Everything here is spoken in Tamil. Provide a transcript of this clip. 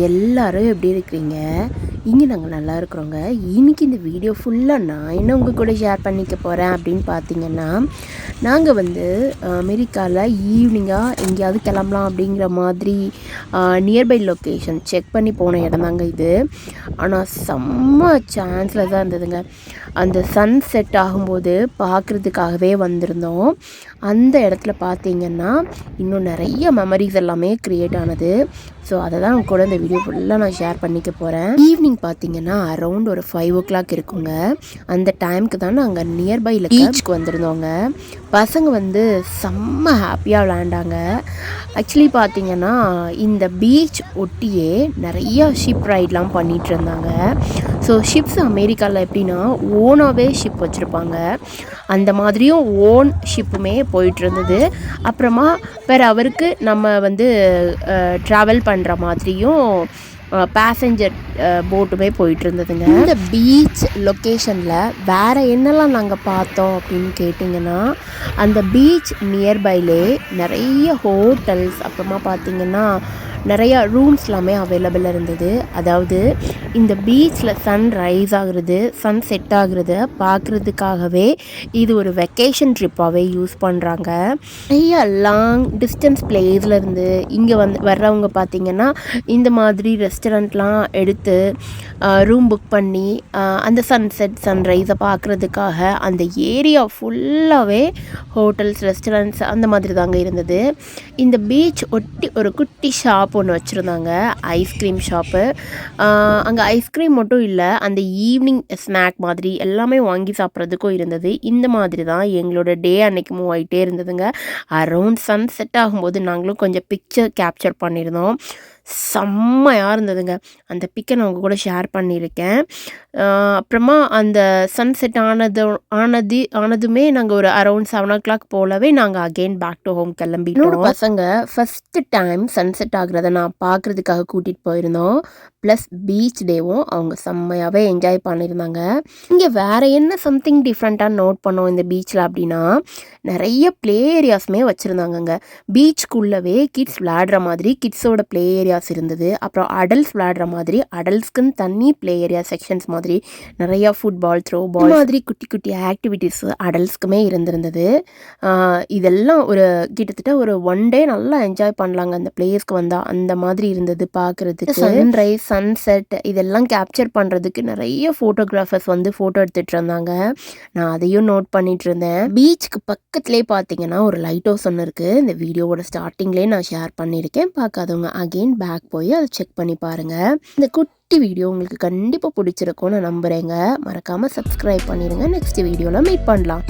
எல்லாரும் எப்படி இருக்கிறீங்க இங்கே நாங்கள் நல்லா இருக்கிறோங்க. இன்னைக்கு இந்த வீடியோ ஃபுல்லாக நான் என்ன உங்கள் கூட ஷேர் பண்ணிக்க போகிறேன் அப்படின்னு பார்த்தீங்கன்னா நாங்கள் வந்து அமெரிக்காவில் ஈவினிங்காக எங்கேயாவது கிளம்பலாம் அப்படிங்கிற மாதிரி நியர்பை லொக்கேஷன் செக் பண்ணி போன இடம் தாங்க இது. ஆனால் செம்ம சான்ஸில் தான் இருந்ததுங்க. அந்த சன் செட் ஆகும்போது பார்க்குறதுக்காகவே வந்திருந்தோம். அந்த இடத்துல பார்த்தீங்கன்னா இன்னும் நிறைய மெமரிஸ் எல்லாமே க்ரியேட் ஆனது. ஸோ அதை தான் கூட இந்த வீடியோ ஃபுல்லாக நான் ஷேர் பண்ணிக்க போகிறேன் ஈவினிங் பார்த்தீங்கன்னா அரௌண்ட் ஒரு ஃபைவ் ஓ கிளாக் இருக்குங்க. அந்த டைமுக்கு தான் நாங்கள் நியர்பையில் பீச்சுக்கு வந்திருந்தோங்க. பசங்க வந்து செம்ம ஹாப்பியாக விளையாண்டாங்க. ஆக்சுவலி பார்த்தீங்கன்னா இந்த பீச் ஒட்டியே நிறைய ஷிப் ரைட்லாம் பண்ணிகிட்டு இருந்தாங்க. ஸோ ஷிப்ஸ் அமெரிக்காவில் எப்படின்னா ஓனாகவே ஷிப் வச்சுருப்பாங்க. அந்த மாதிரியும் ஓன் ஷிப்புமே போயிட்டு இருந்தது. அப்புறமா வேறு அவருக்கு நம்ம வந்து ட்ராவல் பண்ணுற மாதிரியும் பேசஞ்சர் போட்டுமே போயிட்டு இருந்ததுங்க இந்த பீச் லொக்கேஷனில் வேறு என்னெல்லாம் நாங்கள் பார்த்தோம் அப்படின்னு கேட்டிங்கன்னா அந்த பீச் நியர்பைலே நிறைய ஹோட்டல்ஸ் அப்புறமா பார்த்திங்கன்னா நிறையா ரூம்ஸ் எல்லாமே அவைலபிள் இருந்தது. அதாவது இந்த பீச்சில் சன் ரைஸ் ஆகுறது சன் செட் ஆகுறத பார்க்குறதுக்காகவே இது ஒரு வெக்கேஷன் ட்ரிப்பாகவே யூஸ் பண்ணுறாங்க நிறைய லாங் டிஸ்டன்ஸ் பிளேஸ்லேருந்து இங்கே வந்து வர்றவங்க பார்த்திங்கன்னா இந்த மாதிரி ரெஸ்டாரண்ட்லாம் எடுத்து ரூம் புக் பண்ணி அந்த சன்செட் சன்ரைஸை பார்க்குறதுக்காக அந்த ஏரியா ஃபுல்லாகவே ஹோட்டல்ஸ் ரெஸ்டாரண்ட்ஸ் அந்த மாதிரி தாங்க இருந்தது. இந்த பீச் ஒட்டி ஒரு குட்டி ஷாப் ஒன்று வச்சுருந்தாங்க ஐஸ்கிரீம் ஷாப்பு அங்கே ஐஸ்கிரீம் மட்டும் இல்லை அந்த ஈவினிங் ஸ்நாக் மாதிரி எல்லாமே வாங்கி சாப்பிட்றதுக்கும் இருந்தது. இந்த மாதிரி தான் எங்களோட டே அன்னைக்கு மூவ் ஆகிட்டே இருந்ததுங்க. அரௌண்ட் சன் செட் ஆகும்போது நாங்களும் கொஞ்சம் பிக்சர் கேப்சர் பண்ணியிருந்தோம். செம்மையாக இருந்ததுங்க. அந்த பிக்கை நான் உங்கள் கூட ஷேர் பண்ணியிருக்கேன். அப்புறமா அந்த சன் செட் ஆனது ஆனது ஆனதுமே நாங்கள் ஒரு அரௌண்ட் செவன் ஓ கிளாக் போலவே நாங்கள் அகெயின் பேக் டு ஹோம் கிளம்பிட்டோம். பசங்க ஃபஸ்ட்டு டைம் சன்செட் ஆகுறத நான் பார்க்குறதுக்காக கூட்டிகிட்டு போயிருந்தோம். ப்ளஸ் பீச் டேவும் அவங்க செம்மையாகவே என்ஜாய் பண்ணியிருந்தாங்க. இங்கே வேறு என்ன சம்திங் டிஃப்ரெண்ட்டாக நோட் பண்ணோம் இந்த பீச்சில் அப்படின்னா நிறைய ப்ளே ஏரியாஸுமே வச்சுருந்தாங்கங்க. பீச்சுக்குள்ளவே கிட்ஸ் விளையாடுற மாதிரி கிட்ஸோட ப்ளே ஏரியாஸ் இருந்தது. அப்புறம் அடல்ட்ஸ் விளையாடுற மாதிரி அடல்ட்ஸ்க்குன்னு தனி ப்ளே ஏரியா செக்ஷன்ஸ் மாதிரி நிறையா ஃபுட்பால் த்ரோ பால் மாதிரி குட்டி குட்டி ஆக்டிவிட்டீஸ் அடல்ட்ஸ்க்குமே இருந்திருந்தது. இதெல்லாம் ஒரு கிட்டத்தட்ட ஒரு ஒன் டே நல்லா என்ஜாய் பண்ணலாங்க. அந்த பிளேஸ்க்கு வந்தால் அந்த மாதிரி இருந்தது பார்க்குறதுக்கு சன்ரைஸ் சன்செட் இதெல்லாம் கேப்சர் பண்ணுறதுக்கு நிறைய ஃபோட்டோகிராஃபர்ஸ் வந்து ஃபோட்டோ எடுத்துகிட்டு இருந்தாங்க. நான் அதையும் நோட் பண்ணிட்டு இருந்தேன். பீச்சுக்கு பக்கத்துலேயே பார்த்தீங்கன்னா ஒரு லைட் ஹவுஸ் ஒன்று இருக்குது இந்த வீடியோவோட ஸ்டார்டிங்லேயே நான் ஷேர் பண்ணியிருக்கேன். பார்க்காதவங்க அகெயின் பேக் போய் அதை செக் பண்ணி பாருங்கள் இந்த குட்டி வீடியோ உங்களுக்கு கண்டிப்பாக பிடிச்சிருக்கும்னு நம்புகிறேங்க மறக்காமல் சப்ஸ்கிரைப் பண்ணிடுங்க நெக்ஸ்ட் வீடியோவில் மீட் பண்ணலாம்.